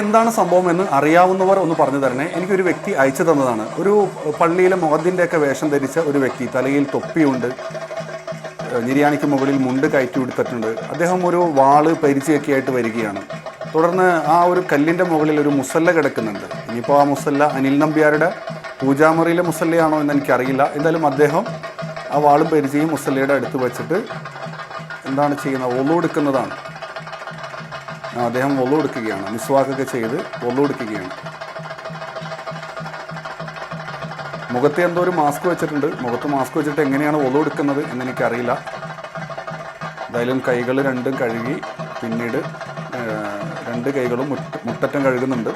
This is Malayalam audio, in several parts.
എന്താണ് സംഭവം എന്ന് അറിയാവുന്നവർ ഒന്ന് പറഞ്ഞു തരണേ. എനിക്കൊരു വ്യക്തി അയച്ചു തന്നതാണ്. ഒരു പള്ളിയിലെ മുഖത്തിന്റെ ഒക്കെ വേഷം ധരിച്ച ഒരു വ്യക്തി തലയിൽ തൊപ്പിയുണ്ട്. നിര്യാണിക്ക് മുകളിൽ മുണ്ട് കയറ്റി കൊടുത്തിട്ടുണ്ട് അദ്ദേഹം ഒരു വാൾ പരിചയൊക്കെ ആയിട്ട് വരികയാണ്. തുടർന്ന് ആ ഒരു കല്ലിന്റെ മുകളിൽ ഒരു മുസല്ല കിടക്കുന്നുണ്ട്. ഇനിയിപ്പോൾ ആ മുസല്ല അനിൽ നമ്പ്യാരുടെ പൂജാമുറിയിലെ മുസല്ലയാണോ എന്ന് എനിക്കറിയില്ല. എന്തായാലും അദ്ദേഹം ആ വാളും പരിചയം മുസല്ലയുടെ അടുത്ത് വെച്ചിട്ട് എന്താണ് ചെയ്യുന്നത്? ഒളു എടുക്കുന്നതാണ്. അദ്ദേഹം ഒളു എടുക്കുകയാണ്. മിസ്വാക്കൊക്കെ ചെയ്ത് ഒളു മുഖത്ത് എന്തോ ഒരു മാസ്ക് വെച്ചിട്ടുണ്ട്. മുഖത്ത് മാസ്ക് വെച്ചിട്ട് എങ്ങനെയാണ് ഒളു എന്ന് എനിക്കറിയില്ല. എന്തായാലും കൈകൾ രണ്ടും കഴുകി പിന്നീട് രണ്ട് കൈകളും മുട്ട മുട്ടറ്റം കഴുകുന്നുണ്ട്.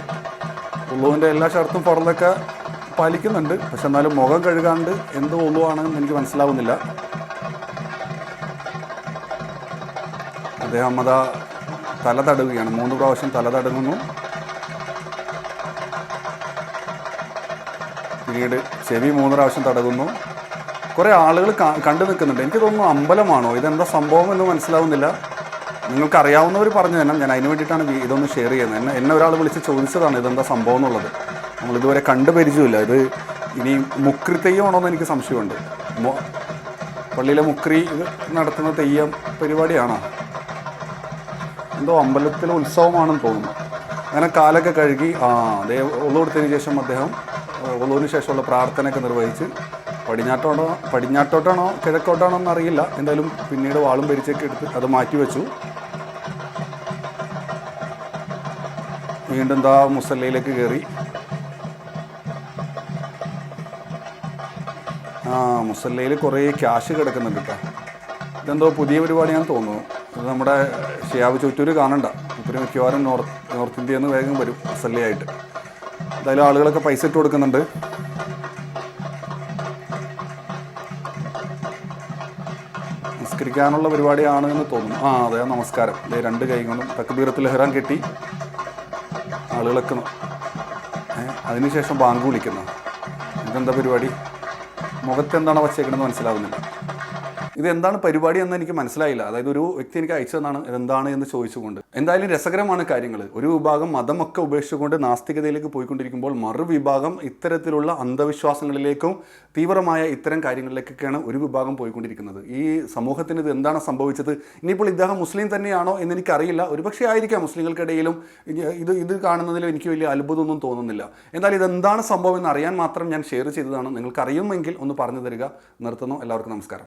ഉള്ളുവിന്റെ എല്ലാ ഷർത്തും പുറത്തൊക്കെ പാലിക്കുന്നുണ്ട്. പക്ഷെ എന്നാലും മുഖം കഴുകാണ്ട് എന്ത് ഉള്ളുവാണെന്ന് എനിക്ക് മനസ്സിലാവുന്നില്ല. അദ്ദേഹം അതാ തല തടവുകയാണ് മൂന്ന് പ്രാവശ്യം തല തടവുന്നു പിന്നീട് ചെവി മൂന്ന് പ്രാവശ്യം തടകുന്നു കുറേ ആളുകൾ കണ്ടു നിൽക്കുന്നുണ്ട് എനിക്ക് തോന്നുന്നു അമ്പലമാണോ? ഇതെന്താ സംഭവം എന്ന് മനസ്സിലാവുന്നില്ല. നിങ്ങൾക്ക് അറിയാവുന്നവർ പറഞ്ഞു തന്നെ ഞാൻ അതിന് വേണ്ടിയിട്ടാണ് ഇതൊന്ന് ഷെയർ ചെയ്യുന്നത്. എന്നെ എന്നെ ഒരാൾ വിളിച്ച് ചോദിച്ചതാണ് ഇതെന്താ സംഭവം എന്നുള്ളത്. നമ്മളിതുവരെ കണ്ടു പരിചയമില്ല. ഇത് ഇനി മുക്രി തെയ്യമാണോ എന്ന് എനിക്ക് സംശയമുണ്ട്. പള്ളിയിലെ മുക്രി നടത്തുന്ന തെയ്യം പരിപാടിയാണോ? എന്തോ അമ്പലത്തിലെ ഉത്സവമാണെന്ന് തോന്നുന്നു. അങ്ങനെ കാലൊക്കെ കഴുകി ആ അതേ ഒളു കൊടുത്തതിന് ശേഷം അദ്ദേഹം ഒളുവിന് ശേഷമുള്ള പ്രാർത്ഥനയൊക്കെ നിർവഹിച്ച് പടിഞ്ഞാട്ടോട്ടോ പടിഞ്ഞാട്ടോട്ടാണോ കിഴക്കോട്ടാണോ എന്നറിയില്ല. എന്തായാലും പിന്നീട് വാളും പരിച്ചൊക്കെ എടുത്ത് അത് മാറ്റി വെച്ചു. വീണ്ടും ദാ മുസല്ലയിലേക്ക് കയറി ആ മുസല്ലയിൽ കുറേ ക്യാഷ് കിടക്കുന്നുണ്ട് കേട്ടോ. ഇതെന്തോ പുതിയ പരിപാടിയാണെന്ന് തോന്നുന്നു. ഇത് നമ്മുടെ ഷിയാബ് ചുറ്റൂര് കാണണ്ട. ഇപ്പം മിക്കവാറും നോർത്ത് നോർത്ത് ഇന്ത്യയിൽ നിന്ന് വേഗം വരും മുസല്ലയായിട്ട്. എന്തായാലും ആളുകളൊക്കെ പൈസ ഇട്ട് കൊടുക്കുന്നുണ്ട്. നിസ്കരിക്കാനുള്ള പരിപാടിയാണ് എന്ന് തോന്നുന്നു. ആ അതെ നമസ്കാരം. ദേ രണ്ട് കൈകളും തക്ബീറത്തിൽ ഹെറാൻ കെട്ടി ആളുകളൊക്കെ അതിനുശേഷം ബാങ്ക് വിളിക്കുന്നു. ഇതെന്താ പരിപാടി? മുഖത്ത് എന്താണ് വച്ചേക്കണമെന്ന് മനസ്സിലാവുന്നില്ല. ഇത് എന്താണ് പരിപാടി എന്ന് എനിക്ക് മനസ്സിലായില്ല. അതായത് ഒരു വ്യക്തി എനിക്ക് അയച്ചതെന്നാണ് ഇതെന്താണ് എന്ന് ചോദിച്ചുകൊണ്ട്. എന്തായാലും രസകരമാണ് കാര്യങ്ങൾ ഒരു വിഭാഗം മതമൊക്കെ ഉപേക്ഷിച്ചുകൊണ്ട് നാസ്തികതയിലേക്ക് പോയിക്കൊണ്ടിരിക്കുമ്പോൾ മറുവിഭാഗം ഇത്തരത്തിലുള്ള അന്ധവിശ്വാസങ്ങളിലേക്കും തീവ്രമായ ഇത്തരം കാര്യങ്ങളിലേക്കൊക്കെയാണ് ഒരു വിഭാഗം പോയിക്കൊണ്ടിരിക്കുന്നത്. ഈ സമൂഹത്തിന് ഇത് എന്താണ് സംഭവിച്ചത്? ഇനിയിപ്പോൾ ഇദ്ദേഹം മുസ്ലിം തന്നെയാണോ എന്ന് എനിക്കറിയില്ല. ഒരുപക്ഷെ ആയിരിക്കാം മുസ്ലിങ്ങൾക്കിടയിലും ഇത് ഇത് കാണുന്നതിൽ എനിക്ക് വലിയ അത്ഭുതമൊന്നും തോന്നുന്നില്ല. എന്തായാലും ഇതെന്താണ് സംഭവം എന്ന് അറിയാൻ മാത്രം ഞാൻ ഷെയർ ചെയ്തതാണ്. നിങ്ങൾക്ക് അറിയുമെങ്കിൽ ഒന്ന് പറഞ്ഞു തരിക. നിർത്തുന്നു. എല്ലാവർക്കും നമസ്കാരം.